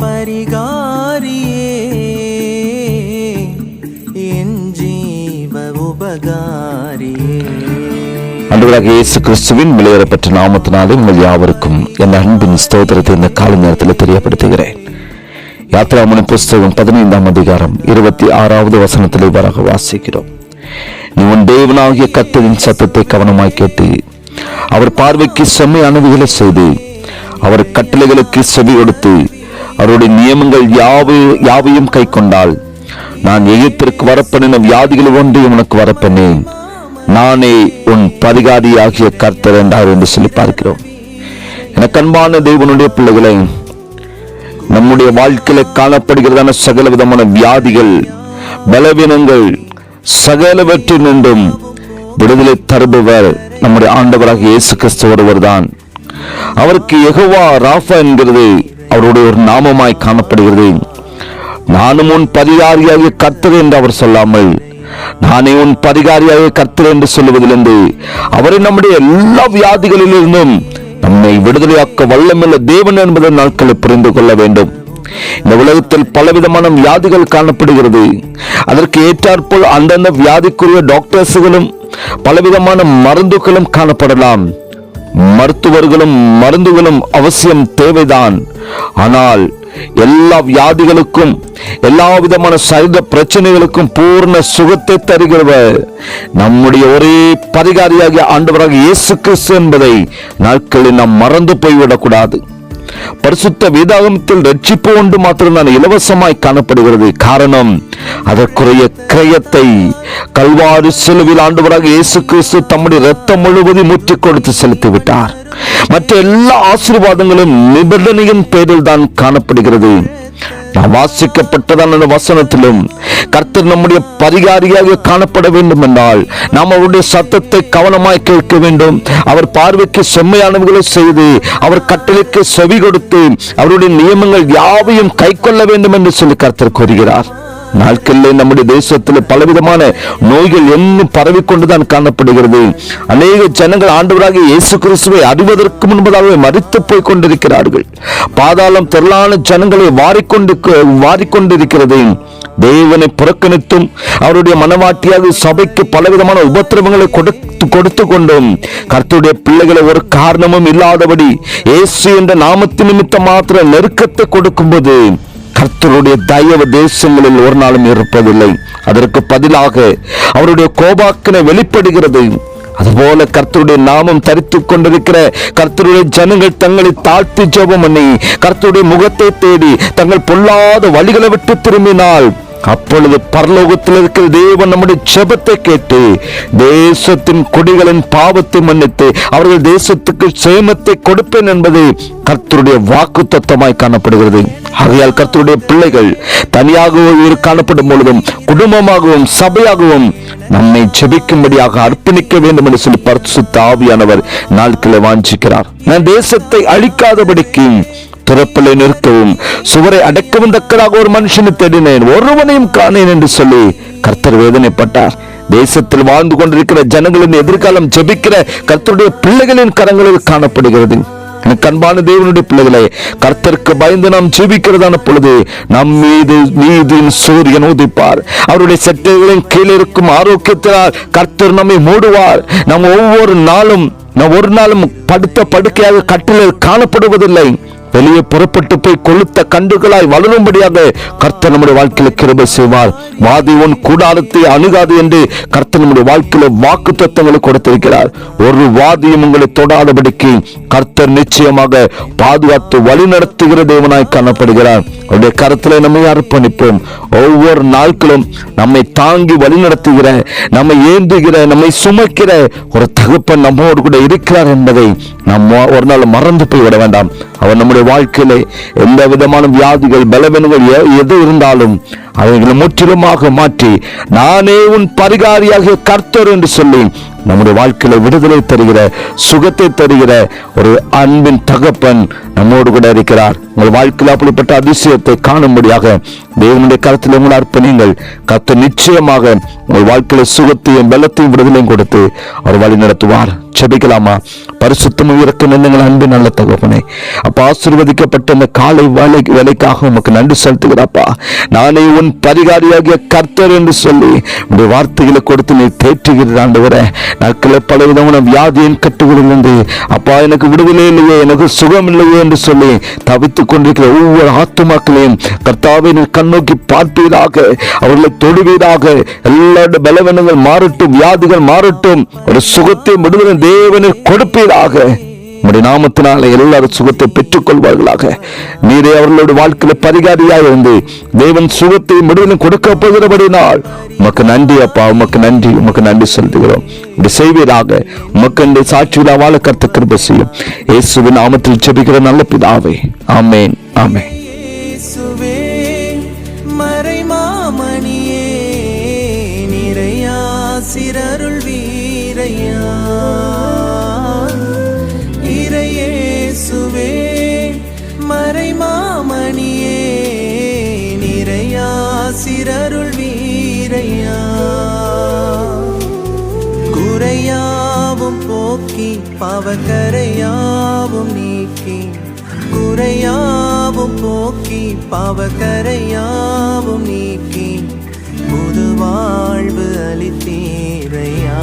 பரிகாரியே என் ஜீவ உபகாரியே இயேசு கிறிஸ்துவின் வெளியேறப்பட்ட நாமத்தினாலே உங்கள் யாவருக்கும் என் அன்பின் ஸ்தோத்திரத்தை இந்த கால நேரத்தில் தெரியப்படுத்துகிறேன். யாத்ராமணி புஸ்தகம் பதினைந்தாம் அதிகாரம் இருபத்தி ஆறாவது வசனத்தில் இவ்வாறாக வாசிக்கிறோம். நீ உன் தேவனாகிய கத்தரின் சத்தத்தை கவனமாய் கேட்டு அவர் பார்வைக்கு செம்மையானவைகளை செய்து அவர் கட்டளைகளுக்கு செவி கொடுத்து அவருடைய நியமங்கள் யாவை யாவையும் கை கொண்டாள் நான் எகிப்திற்கு வரப்பண்ணின வியாதிகள் ஒன்றையும் உனக்கு வரப்பண்ணேன். நானே உன் பரிகாரியாகிய கர்த்தர் என்றார் என்று சொல்லி பார்க்கிறோம். எனக்கு அன்பான தேவனுடைய பிள்ளைகளை நம்முடைய வாழ்க்கையில காணப்படுகிறதான சகல விதமான வியாதிகள் பலவீனங்கள் சகலவற்றினின்றும் விடுதலை தருபவர் நம்முடைய ஆண்டவராக இயேசு கிறிஸ்து ஒருவர் தான் அவருக்கு எகவா ராஃபா என்கிறது. அவருடைய ஒரு நாமமாய் காணப்படுகிறது. நானும் உன் பரிகாரியாகிய கத்தது என்று அவர் சொல்லாமல் நானே உன் பதிகாரியாக கர்த்தர் என்று சொல்லுவதிலிருந்து அவரை நம்முடைய எல்லா வியாதிகளிலிருந்தும் நம்மை விடுதலையாக்க வல்லமில்ல தேவன் என்பதை நாட்களை புரிந்து கொள்ள வேண்டும். இந்த உலகத்தில் பலவிதமான வியாதிகள் காணப்படுகிறது. அதற்கு ஏற்றாற்போல் அந்தந்த வியாதிக்குரிய டாக்டர்ஸுகளும் பலவிதமான மருந்துகளும் காணப்படலாம். மருத்துவர்களும் மருந்துகளும் அவசியம் தேவைதான். ஆனால் எல்லா வியாதிகளுக்கும் எல்லா விதமான சரீர பிரச்சனைகளுக்கும் பூர்ண சுகத்தை தருகிறவர். நம்முடைய ஒரே பரிகாரியாகிய ஆண்டவராக இயேசு கிறிஸ்து என்பதை நாட்களில் நாம் மறந்து போய்விடக்கூடாது. பரிசுத்த வேதாகமத்தில் ரட்சிப்பு ஒன்று மாத்திரம்தான் இலவசமாய் காணப்படுகிறது. காரணம் அதற்குரிய கிரயத்தை கல்வாறு செலவில் ஆண்டவராக இயேசு கிறிஸ்து தம்முடைய ரத்தம் முழுவதும் முற்றி கொடுத்து செலுத்தி விட்டார் மற்ற எல்லா ஆசீர்வாதங்களும் நிபந்தனையின் பேரில் தான் காணப்படுகிறது. வாசிக்கப்பட்டதான அந்த வசனத்திலும் கர்த்தர் நம்முடைய பரிகாரியாக காணப்பட வேண்டும் என்றால் நாம் அவருடைய சத்தத்தை கவனமாய் கேட்க வேண்டும். அவர் பார்வைக்கு செம்மையானவர்களை செய்து அவர் கட்டளைக்கு செவி கொடுத்து அவருடைய நியமங்கள் யாவையும் கை கொள்ள வேண்டும் என்று சொல்லி கர்த்தர் கூறுகிறார். நாட்களிலே நம்முடைய தேசத்தில் பலவிதமான நோய்கள் இன்னும் பரவிக்கொண்டுதான் காணப்படுகிறது. அநேக ஜனங்கள் ஆண்டவராக இயேசு கிறிஸ்துவை அறிவதற்கு முன்பதாகவே மறித்து போய் கொண்டிருக்கிறார்கள் பாதாளம் திரளான ஜனங்களை வாரிக்கொண்டு வாரிக்கொண்டிருக்கிறது. தேவனை புறக்கணித்தும் அவருடைய மனவாட்டியாக சபைக்கு பலவிதமான உபத்திரவங்களை கொடுத்து கொடுத்து கொண்டும் கர்த்துடைய பிள்ளைகளை ஒரு காரணமும் இல்லாதபடி இயேசு என்ற நாமத்து நிமித்தம் மாத்திர நெருக்கத்தை கொடுக்கும்போது கர்த்தருடைய தயவு தேசங்களில் ஒரு நாளும் இருப்பதில்லை. அதற்கு பதிலாக அவருடைய கோபாக்கினை வெளிப்படுகிறது. அதுபோல கர்த்தருடைய நாமம் தரித்து கொண்டிருக்கிற கர்த்தருடைய ஜனங்கள் தங்களை தாழ்த்தி ஜெபம் பண்ணி கர்த்தருடைய முகத்தை தேடி தங்கள் பொல்லாத வழிகளை விட்டு திரும்பினால் அப்பொழுது பரலோகத்தில் இருக்கிற தேவன் நம்முடைய செபத்தை கேட்டு தேசத்தின் குடிகளின் பாவத்தை மன்னித்து அவர்கள் தேசத்துக்கு சேமத்தை கொடுப்பேன் என்பது கர்த்தருடைய வாக்கு தத்துவமாய் காணப்படுகிறது. ஆகையால் கர்த்தருடைய பிள்ளைகள் தனியாகவும் காணப்படும் பொழுதும் குடும்பமாகவும் சபையாகவும் நம்மை ஜெபிக்கும்படியாக அர்ப்பணிக்க வேண்டும் என்று சொல்லி பரிசுத்த ஆவியானவர் நாட்களை வாஞ்சிக்கிறார். நான் தேசத்தை அழிக்காதபடிக்கு திறப்பிலை நிற்கவும் சுவரை அடக்கவும் தக்கதாக ஒரு மனுஷனை தேடினேன். ஒருவனையும் காணேன் என்று சொல்லி கர்த்தர் வேதனைப்பட்டார். தேசத்தில் வாழ்ந்து கொண்டிருக்கிற ஜனங்களின் எதிர்காலம் ஜெபிக்கிற கர்த்தருடைய பிள்ளைகளின் கரங்களில் காணப்படுகிறது. எனக்கு அன்பான தேவனுடைய பிள்ளைகளை கர்த்தருக்கு பயந்து நாம் ஜீவிக்கிறதான பொழுது நம் மீது நீதியின் சூரியன் உதிப்பார். அவருடைய சட்டைகளின் கீழே இருக்கும் ஆரோக்கியத்தினால் கர்த்தர் நம்மை மூடுவார். நாம் ஒவ்வொரு நாளும் நாம் ஒரு நாளும் படுத்த படுக்கையாக கட்டிலில் காணப்படுவதில்லை. வெளியே புறப்பட்டு போய் கொளுத்த கண்டுகளாய் வளரும்படியாக கர்த்தர் நம்முடைய வாழ்க்கையில கிருபை செய்வார். வாதி உன் கூடாரத்தை அணுகாது என்று கர்த்தர் நம்முடைய வாழ்க்கையில வாக்கு தத்துவங்களை கொடுத்திருக்கிறார். ஒரு வாதியும் உங்களை தொடாதபடிக்கு கர்த்தர் நிச்சயமாக பாதுகாத்து வழி நடத்துகிற தேவனாய் காணப்படுகிறார். அவருடைய கருத்துல நம்மை அர்ப்பணிப்போம். ஒவ்வொரு நாட்களும் நம்மை தாங்கி வழிநடத்துகிற நம்மை ஏந்துகிற நம்மை சுமக்கிற ஒரு தகப்பன் நம்மோடு கூட இருக்கிறார் என்பதை நம்ம ஒரு நாள் மறந்து போய் விட வேண்டாம். அவர் நம்முடைய வாழ்க்கையிலே எந்த விதமான வியாதிகள் பலவீனங்கள் எ- எது இருந்தாலும் அவைகளை முற்றிலுமாக மாற்றி நானே உன் பரிகாரியாகிய கர்த்தர் என்று சொல்லி நம்முடைய வாழ்க்கையில விடுதலை தருகிற சுகத்தை தருகிற ஒரு அன்பின் தகப்பன் நம்மோடு கூட இருக்கிறார். உங்கள் வாழ்க்கையில் அப்படிப்பட்ட அதிசயத்தை காணும்படியாக தேவனுடைய கருத்தில் உங்கள் அர்ப்பணிங்கள் கத்த நிச்சயமாக உங்கள் வாழ்க்கையில சுகத்தையும் வெள்ளத்தையும் விடுதலையும் கொடுத்து அவர் வழி நடத்துவார். செபிக்கலாமா பரிசுத்தமும் இறக்கம் எங்கள் அன்பின் நல்ல தகப்பனே. அப்ப ஆசீர்வதிக்கப்பட்ட இந்த காலை வேலை வேலைக்காக உமக்கு நன்றி செலுத்துகிறாப்பா நானே உன் பரிகாரியாகிய கர்த்தர் என்று சொல்லி உடைய வார்த்தைகளை கொடுத்து நீ தேற்றுகிறது ஆண்டவரே. நாட்களை பல விதமான வியாதியின் கட்டுகளிலிருந்து அப்பா எனக்கு விடுதலை இல்லையே எனக்கு சுகம் இல்லையே என்று சொல்லி தவித்துக் கொண்டிருக்கிற ஒவ்வொரு ஆத்துமாக்களையும் கர்த்தாவை நீ கண்ணோக்கி பார்ப்பீராக அவர்களை தொடுவீராக. எல்லா பலவீனங்கள் மாறட்டும் வியாதிகள் மாறட்டும். ஒரு சுகத்தை விடுதலை தேவனை கொடுப்பீராக. உம்முடைய நாமத்தினால எல்லாரும் சுகத்தை பெற்றுக் கொள்வார்களாக நீரே அவர்களோட வாழ்க்கையில பரிகாரியாக இருந்து தேவன் சுகத்தை முடிவிலும் கொடுக்க போகிறபடினால் உமக்கு நன்றி அப்பா உமக்கு நன்றி உமக்கு நன்றி செலுத்துகிறோம் இப்படி செய்வீராக உமக்கு இந்த சாட்சியில வாழ கருத்து கிருப செய்யும். இயேசுவின் நாமத்தில் ஜெபிக்கிற நல்ல பிதாவே. ஆமேன் ஆமேன். மறைமாமணியே நிறையா சிறருள் வீரையா. சிறருள் வீரையா. குறையாவும் போக்கி பாவக்கரையாவும் நீக்கி. குறையாவும் போக்கி பாவக்கரையாவும் நீக்கி. புது வாழ்வு அளித்தீரையா.